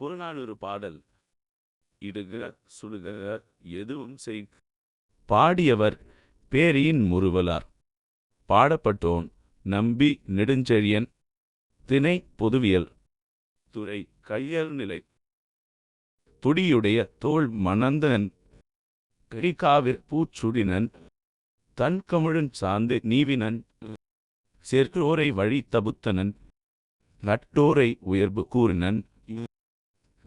புறநானூறு பாடல். இடுக சுடுக எதுவும் செய். பாடியவர் பேரியின் முறுவலார் பாடப்பட்டோன் நம்பி நெடுஞ்செழியன். திணை பொதுவியல். துறை கையல் நிலை. துடியுடைய தோள் மணந்தனன். கைகாவிற் பூச்சுடினன். தன் கமிழன் சார்ந்து நீவினன். சேர்க்கோரை வழி தபுத்தனன். நட்டோரை உயர்வு கூறினன்.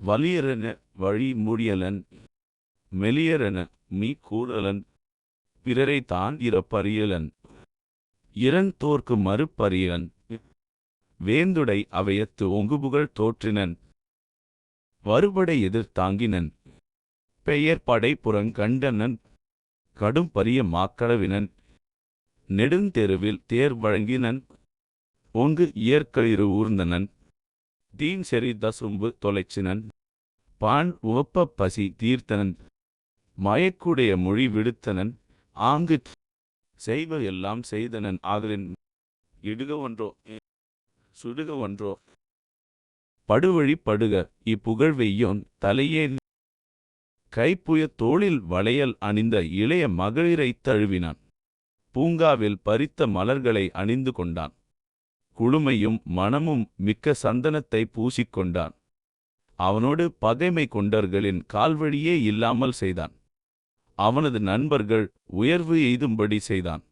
வலியரென வழி முடியலன் மெலியரென மீ கூறலன் பிறரை தான் இறப்பறியலன் இறந்தோர்க்கு மறுப்பறியலன் வேந்துடை அவையத்து ஒங்குபுகழ் தோற்றினன். வருபடை எதிர்த்தாங்கினன் பெயர் படை புறங்கண்டனன் கடும் பரிய மாக்களவினன் நெடுந்தெருவில் தேர் வழங்கினன். ஒங்கு இயற்களிரு ஊர்ந்தனன். தீன் செறி தசும்பு தொலைச்சினன். பான் உவப்ப பசி தீர்த்தனன். மயக்குடைய மொழி விடுத்தனன். ஆங்கு செய்வ எல்லாம் செய்தனன். ஆகலின் இடுக ஒன்றோ சுடுக ஒன்றோ. படுவழி படுக இப்புகழ் வெய்யோன். தலையே கைப்புய தோளில் வளையல் அணிந்த இளைய மகளிரைத் தழுவினான். பூங்காவில் பறித்த மலர்களை அணிந்து கொண்டான். குளுமையும் மனமும் மிக்க சந்தனத்தை பூசிக்கொண்டான். அவனோடு பகைமை கொண்டர்களின் கால்வழியே இல்லாமல் செய்தான். அவனது நண்பர்கள் உயர்வு எய்தும்படி செய்தான்.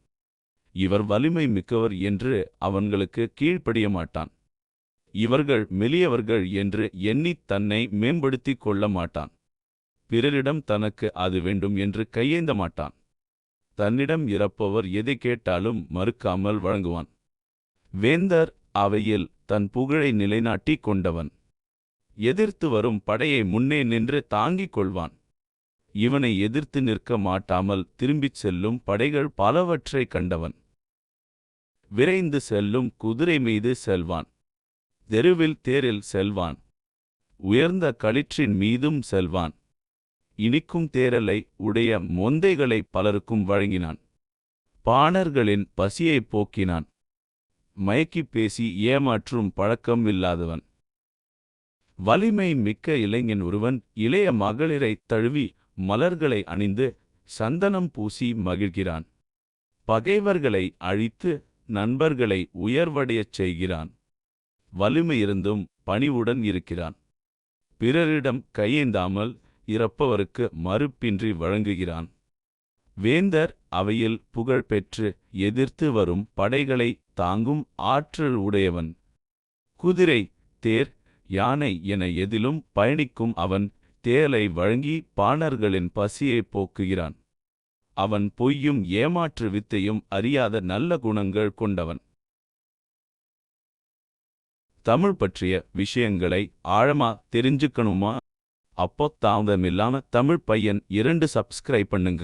இவர் வலிமை மிக்கவர் என்று அவன்களுக்கு கீழ்ப்படிய மாட்டான். இவர்கள் மெலியவர்கள் என்று எண்ணித் தன்னை மேம்படுத்திக் கொள்ள மாட்டான். பிறரிடம் தனக்கு அது வேண்டும் என்று கையேந்த மாட்டான். தன்னிடம் இறப்பவர் எதை கேட்டாலும் மறுக்காமல் வழங்குவான். வேந்தர் அவையில் தன் புகழை நிலைநாட்டிக் கொண்டவன். எதிர்த்து வரும் படையை முன்னே நின்று தாங்கிக் கொள்வான். இவனை எதிர்த்து நிற்க மாட்டாமல் திரும்பிச் செல்லும் படைகள் பலவற்றைக் கண்டவன். விரைந்து செல்லும் குதிரை மீது செல்வான். தெருவில் தேரில் செல்வான். உயர்ந்த களிற்றின் மீதும் செல்வான். இனிக்கும் தேரலை உடைய மொந்தைகளை பலருக்கும் வழங்கினான். பாணர்களின் பசியைப் போக்கினான். மயக்கிப் பேசி ஏமாற்றும் பழக்கம் இல்லாதவன். வலிமை மிக்க இளைஞன் ஒருவன் இளைய மகளிரைத் தழுவி மலர்களை அணிந்து சந்தனம் பூசி மகிழ்கிறான். பகைவர்களை அழித்து நண்பர்களை உயர்வடையச் செய்கிறான். வலிமையிருந்தும் பணிவுடன் இருக்கிறான். பிறரிடம் கையேந்தாமல் இறப்பவருக்கு மறுப்பின்றி வழங்குகிறான். வேந்தர் அவையில் புகழ் பெற்று எதிர்த்து வரும் படைகளை தாங்கும் ஆற்றல் உடையவன். குதிரை தேர் யானை என எதிலும் பயணிக்கும் அவன் தேலை வழங்கி பாணர்களின் பசியைப் போக்குகிறான். அவன் பொய்யும் ஏமாற்று வித்தையும் அறியாத நல்ல குணங்கள் கொண்டவன். தமிழ் பற்றிய விஷயங்களை ஆழமா தெரிஞ்சுக்கணுமா? அப்போ தாமதமில்லாம தமிழ் பையன் இரண்டு சப்ஸ்கிரைப் பண்ணுங்க.